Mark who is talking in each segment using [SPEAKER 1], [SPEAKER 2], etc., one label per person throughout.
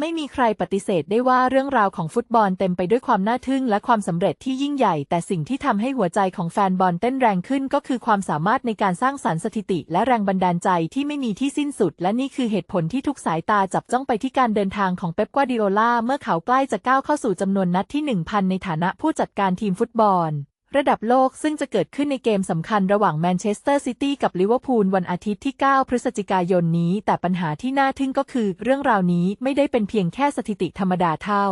[SPEAKER 1] ไม่มีใครปฏิเสธได้ว่าเรื่องราวของฟุตบอลเต็มไปด้วยความน่าทึ่งและความสำเร็จที่ยิ่งใหญ่ แต่สิ่งที่ทำให้หัวใจของแฟนบอลเต้นแรงขึ้นก็คือความสามารถในการสร้างสรรค์สถิติ และแรงบันดาลใจที่ไม่มีที่สิ้นสุด และนี่คือเหตุผลที่ทุกสายตาจับจ้องไปที่การเดินทางของเป๊ปกวาดิโอลาเมื่อเขาใกล้จะก้าวเข้าสู่จำนวนนัดที่ 1,000 ในฐานะผู้จัดการทีมฟุตบอล ระดับโลกซึ่งจะเกิดขึ้นในเกมสำคัญระหว่างแมนเชสเตอร์ซิตี้กับลิเวอร์พูลวันอาทิตย์ที่ 9 พฤศจิกายนนี้ แต่ปัญหาที่น่าทึ่งก็คือเรื่องราวนี้ไม่ได้เป็นเพียงแค่สถิติธรรมดาเท่า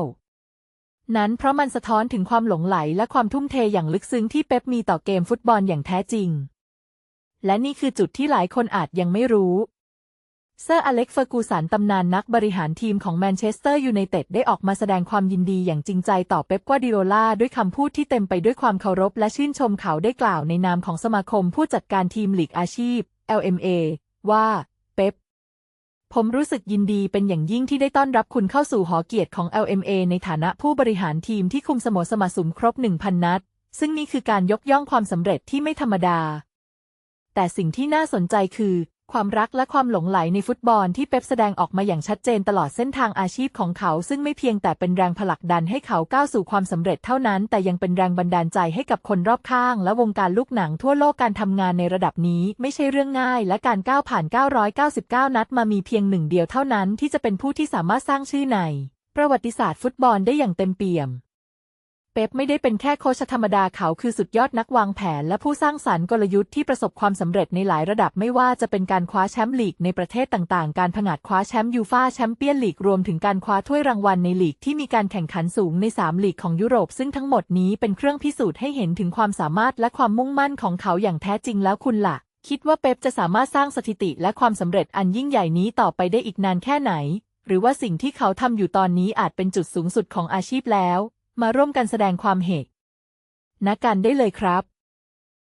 [SPEAKER 1] นั้นเพราะมันสะท้อนถึงความหลงไหลและความทุ่มเทอย่างลึกซึ้งที่เป๊ปมีต่อเกมฟุตบอลอย่างแท้จริง และนี่คือจุดที่หลายคนอาจยังไม่รู้ เซอร์อเล็กซ์เฟอร์กูสันตำนานนักบริหารทีมของแมนเชสเตอร์ยูไนเต็ดได้ออกมาแสดงความยินดีอย่างจริงใจต่อเป๊ปกวาร์ดิโอลาด้วยคำพูดที่เต็มไปด้วยความเคารพและชื่นชมเขาได้กล่าวในนามของสมาคมผู้จัดการทีมลีกอาชีพ LMA ว่า เป๊ปผมรู้สึกยินดีเป็นอย่างยิ่งที่ได้ต้อนรับคุณเข้าสู่หอเกียรติของ LMA ในฐานะผู้บริหารทีมที่คุมสโมสรสุมครบ 1,000 นัด ซึ่งนี่คือการยกย่องความสำเร็จที่ไม่ธรรมดา แต่สิ่งที่น่าสนใจคือ ความรักและความหลงไหลในฟุตบอลที่เป๊ปแสดงออกมาอย่างชัดเจนตลอดเส้นทางอาชีพของเขา ซึ่งไม่เพียงแต่เป็นแรงผลักดันให้เขาก้าวสู่ความสำเร็จเท่านั้น แต่ยังเป็นแรงบันดาลใจให้กับคนรอบข้าง และวงการลูกหนังทั่วโลกการทำงานในระดับนี้ไม่ใช่เรื่องง่าย และการก้าวผ่าน 999 นัดมามีเพียงหนึ่งเดียวเท่านั้นที่จะเป็นผู้ที่สามารถสร้างชื่อใน ประวัติศาสตร์ฟุตบอลได้อย่างเต็มเปี่ยม ป๊ปไม่ได้เป็นแค่โค้ชธรรมดาเขาคือสุดยอดนักวางแผนและผู้สร้างสรรค์กลยุทธ์ที่ประสบความสำเร็จในหลายระดับไม่ว่าจะเป็นการคว้าแชมป์ลีกในประเทศต่างๆ การผงาดคว้าแชมป์ยูฟ่าแชมเปี้ยนลีกรวมถึงการคว้าถ้วยรางวัลในลีกที่มีการแข่งขันสูงใน 3 ลีกของยุโรป ซึ่งทั้งหมดนี้เป็นเครื่องพิสูจน์ให้เห็นถึงความสามารถและความมุ่งมั่นของเขาอย่างแท้จริงแล้วคุณล่ะ คิดว่าเป๊ปจะสามารถสร้างสถิติและความสำเร็จอันยิ่งใหญ่นี้ต่อไปได้อีกนานแค่ไหน หรือว่าสิ่งที่เขาทำอยู่ตอนนี้อาจเป็นจุดสูงสุดของอาชีพแล้ว มาร่วมกันแสดงความเห็นนักกันได้เลยครับ